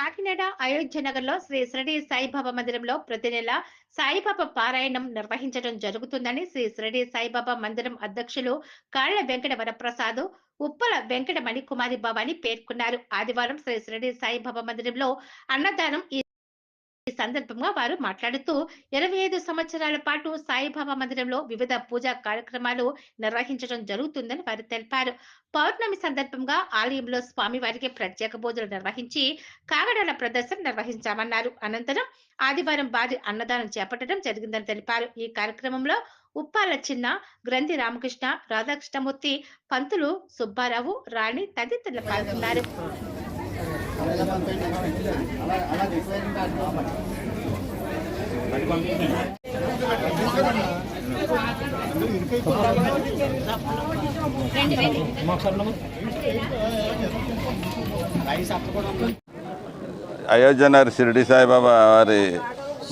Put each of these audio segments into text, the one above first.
కాకినాడ అయోధ్య నగర్లో శ్రీ షిరడి సాయిబాబా మందిరంలో ప్రతి నెల సాయిబాబా పారాయణం నిర్వహించడం జరుగుతుందని శ్రీ షిరడి సాయిబాబా మందిరం అధ్యక్షులు కాళ్ళ వెంకట వరప్రసాద్ ఉప్పల వెంకట మణికుమారి భవాని పేర్కొన్నారు. ఆదివారం శ్రీ షిరడి సాయిబాబా మందిరంలో అన్నదానం ఈ సందర్భంగా వారు మాట్లాడుతూ ఇరవై ఐదు సంవత్సరాల పాటు సాయిబాబా మందిరంలో వివిధ పూజా కార్యక్రమాలు నిర్వహించడం జరుగుతుందని వారు తెలిపారు. పౌర్ణమి సందర్భంగా ఆలయంలో స్వామివారికి ప్రత్యేక పూజలు నిర్వహించి కాగడాల ప్రదర్శన నిర్వహించామన్నారు. అనంతరం ఆదివారం భారీ అన్నదానం చేపట్టడం జరిగిందని తెలిపారు. ఈ కార్యక్రమంలో ఉప్పాల చిన్న గ్రంథి రామకృష్ణ రాధాకృష్ణమూర్తి పంతులు సుబ్బారావు రాణి తదితరులు పాల్గొన్నారు. అయోధ్య నగర్ షిరిడి సాయిబాబా వారి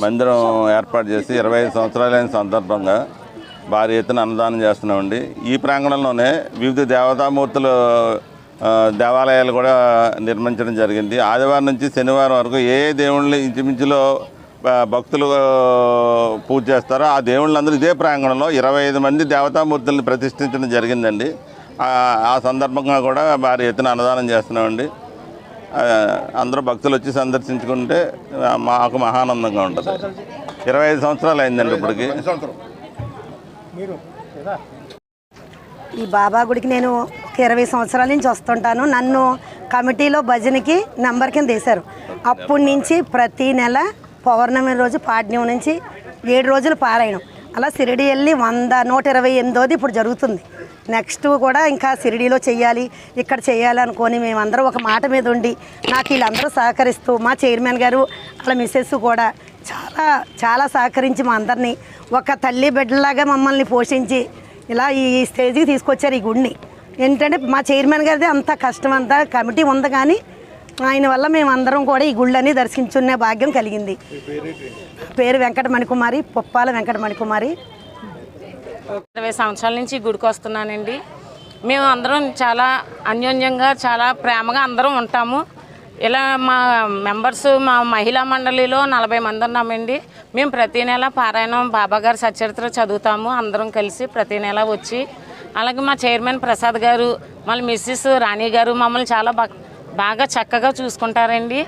మందిరం ఏర్పాటు చేసి ఇరవై ఐదు సంవత్సరాలైన సందర్భంగా భారీ ఎత్తున అన్నదానం చేస్తున్నామండి. ఈ ప్రాంగణంలోనే వివిధ దేవతామూర్తులు దేవాలయాలు కూడా నిర్మించడం జరిగింది. ఆదివారం నుంచి శనివారం వరకు ఏ దేవుళ్ళని ఇంచుమించులో భక్తులు పూజ చేస్తారో ఆ దేవుళ్ళందరూ ఇదే ప్రాంగణంలో ఇరవై ఐదు మంది దేవతామూర్తుల్ని ప్రతిష్ఠించడం జరిగిందండి. ఆ ఆ సందర్భంగా కూడా భారీ ఎత్తున అన్నదానం చేస్తున్నామండి. ఆ, అందరూ భక్తులు వచ్చి సందర్శించుకుంటే మాకు మహానందంగా ఉంటుంది. ఇరవై ఐదు సంవత్సరాలు అయిందండి ఇప్పటికి. ఈ బాబా గుడికి నేను ఇరవై సంవత్సరాల నుంచి వస్తుంటాను. నన్ను కమిటీలో భజనకి నెంబర్ కింద వేశారు. అప్పటి నుంచి ప్రతి నెల పౌర్ణమి రోజు పాడ్యం నుంచి ఏడు రోజులు పారాయణం. అలా సిరిడి వెళ్ళి వంద నూట ఇరవై ఎనిమిదోది ఇప్పుడు జరుగుతుంది. నెక్స్ట్ కూడా ఇంకా సిరిడిలో చేయాలి ఇక్కడ చేయాలి అనుకొని మేమందరం ఒక మాట మీద ఉండి నాకు వీళ్ళందరూ సహకరిస్తూ మా చైర్మన్ గారు అలా మిస్సెస్ కూడా చాలా చాలా సహకరించి మా అందరినీ ఒక తల్లి బిడ్డలాగా మమ్మల్ని పోషించి ఇలా ఈ స్టేజ్కి తీసుకొచ్చారు ఈ గుడిని. ఏంటంటే మా చైర్మన్ గారిది అంత కష్టం అంతా కమిటీ ఉంది కానీ ఆయన వల్ల మేము అందరం కూడా ఈ గుళ్ళని దర్శించుకునే భాగ్యం కలిగింది. పేరు వెంకట మణికుమారి పొప్పాల వెంకట మణికుమారి ఇరవై సంవత్సరాల నుంచి గుడికి వస్తున్నానండి. మేము అందరం చాలా అన్యోన్యంగా చాలా ప్రేమగా అందరం ఉంటాము. ఇలా మా మెంబర్స్ మా మహిళా మండలిలో నలభై మంది ఉన్నామండి. మేము ప్రతి నెల పారాయణం బాబాగారి సచరిత్ర చదువుతాము. అందరం కలిసి ప్రతి నెల వచ్చి అలాగే మా చైర్మన్ ప్రసాద్ గారు మళ్ళీ మిస్సెస్ రాణి గారు మమ్మల్ని చాలా బాగా చక్కగా చూసుకుంటారండి.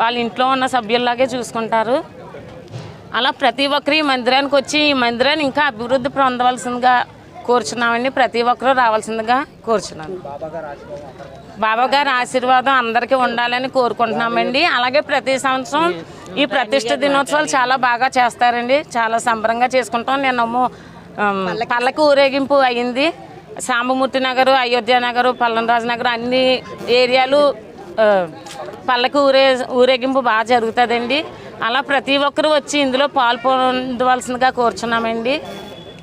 వాళ్ళ ఇంట్లో ఉన్న సభ్యుల్లాగే చూసుకుంటారు. అలా ప్రతి ఒక్కరు ఈ మందిరానికి వచ్చి ఈ మందిరాన్ని ఇంకా అభివృద్ధి పొందవలసిందిగా కోరుచున్నామండి. ప్రతి ఒక్కరూ రావాల్సిందిగా కోరుచున్నాను. బాబా గారి ఆశీర్వాదం అందరికీ ఉండాలని కోరుకుంటున్నామండి. అలాగే ప్రతి సంవత్సరం ఈ ప్రతిష్ట దినోత్సవాలు చాలా బాగా చేస్తారండి. చాలా సంబరంగా చేసుకుంటాం. నేను పల్లకి ఊరేగింపు. అయింది సాంబమూర్తి నగరు అయోధ్య నగరు పల్లంరాజు నగరు అన్ని ఏరియాలు పల్లకి ఊరే ఊరేగింపు బాగా జరుగుతుందండి. అలా ప్రతి ఒక్కరూ వచ్చి ఇందులో పాలు పొందవలసిందిగా కోరుచున్నామండి.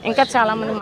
ఇంకా చాలామంది